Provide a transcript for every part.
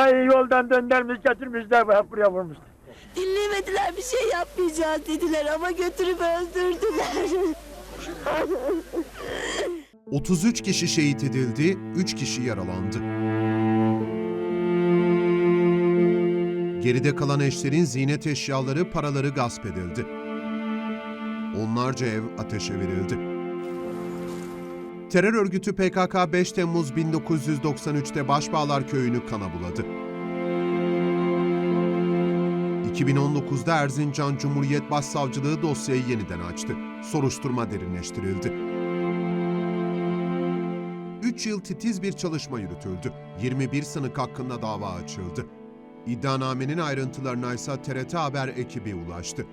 Ta yoldan döndürmüş getirmişler hep buraya vurmuşlar. Dinlemediler bir şey yapmayacağız dediler ama götürüp öldürdüler. 33 kişi şehit edildi, 3 kişi yaralandı. Geride kalan eşlerin ziynet eşyaları, paraları gasp edildi. Onlarca ev ateşe verildi. Terör örgütü PKK 5 Temmuz 1993'te Başbağlar köyünü kana buladı. 2019'da Erzincan Cumhuriyet Başsavcılığı dosyayı yeniden açtı. Soruşturma derinleştirildi. 3 yıl titiz bir çalışma yürütüldü. 21 sanık hakkında dava açıldı. İddianamenin ayrıntılarına ise TRT Haber ekibi ulaştı.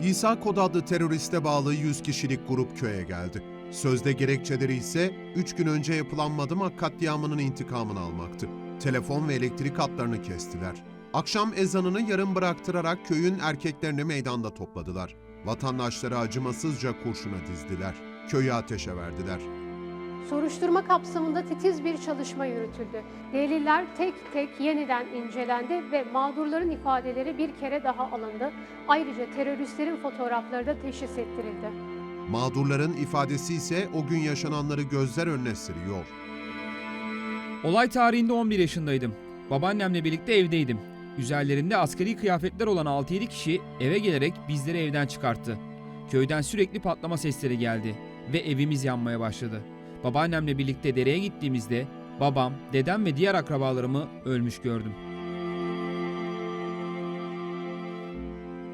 İsa Kod adlı teröriste bağlı 100 kişilik grup köye geldi. Sözde gerekçeleri ise 3 gün önce yapılan Madımak katliamının intikamını almaktı. Telefon ve elektrik hatlarını kestiler. Akşam ezanını yarım bıraktırarak köyün erkeklerini meydanda topladılar. Vatandaşları acımasızca kurşuna dizdiler. Köyü ateşe verdiler. Soruşturma kapsamında titiz bir çalışma yürütüldü. Deliller tek tek yeniden incelendi ve mağdurların ifadeleri bir kere daha alındı. Ayrıca teröristlerin fotoğrafları da teşhis ettirildi. Mağdurların ifadesi ise o gün yaşananları gözler önüne seriyor. Olay tarihinde 11 yaşındaydım. Babaannemle birlikte evdeydim. Üzerlerinde askeri kıyafetler olan 6-7 kişi eve gelerek bizleri evden çıkarttı. Köyden sürekli patlama sesleri geldi ve evimiz yanmaya başladı. Babaannemle birlikte dereye gittiğimizde babam, dedem ve diğer akrabalarımı ölmüş gördüm.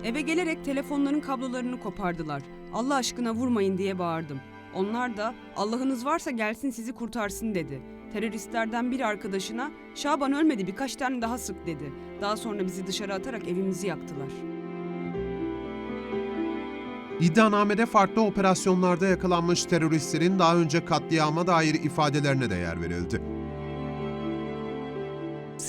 Eve gelerek telefonların kablolarını kopardılar. Allah aşkına vurmayın diye bağırdım. Onlar da Allah'ınız varsa gelsin sizi kurtarsın dedi. Teröristlerden bir arkadaşına Şaban ölmedi birkaç tane daha sık dedi. Daha sonra bizi dışarı atarak evimizi yaktılar. İddianamede farklı operasyonlarda yakalanmış teröristlerin daha önce katliama dair ifadelerine de yer verildi.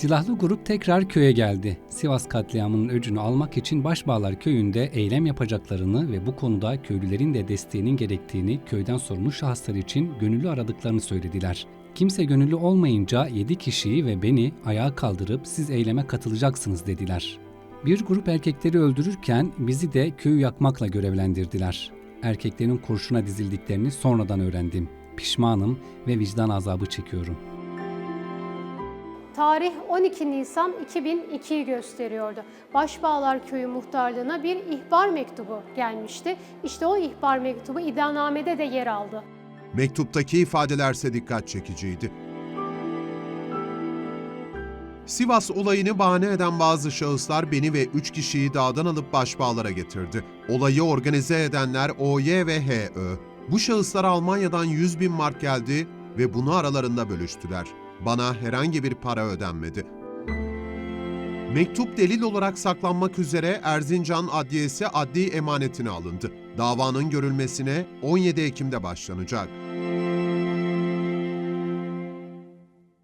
Silahlı grup tekrar köye geldi. Sivas katliamının öcünü almak için Başbağlar köyünde eylem yapacaklarını ve bu konuda köylülerin de desteğinin gerektiğini köyden sorumlu şahıslar için gönüllü aradıklarını söylediler. Kimse gönüllü olmayınca 7 kişiyi ve beni ayağa kaldırıp siz eyleme katılacaksınız dediler. Bir grup erkekleri öldürürken bizi de köyü yakmakla görevlendirdiler. Erkeklerin kurşuna dizildiklerini sonradan öğrendim. Pişmanım ve vicdan azabı çekiyorum. Tarih 12 Nisan 2002'yi gösteriyordu. Başbağlar Köyü muhtarlığına bir ihbar mektubu gelmişti. İşte o ihbar mektubu iddianamede de yer aldı. Mektuptaki ifadelerse dikkat çekiciydi. Sivas olayını bahane eden bazı şahıslar beni ve 3 kişiyi dağdan alıp başbağlara getirdi. Olayı organize edenler OY ve HÖ. Bu şahıslar Almanya'dan 100 bin mark geldi ve bunu aralarında bölüştüler. Bana herhangi bir para ödenmedi. Mektup delil olarak saklanmak üzere Erzincan Adliyesi adli emanetine alındı. Davanın görülmesine 17 Ekim'de başlanacak.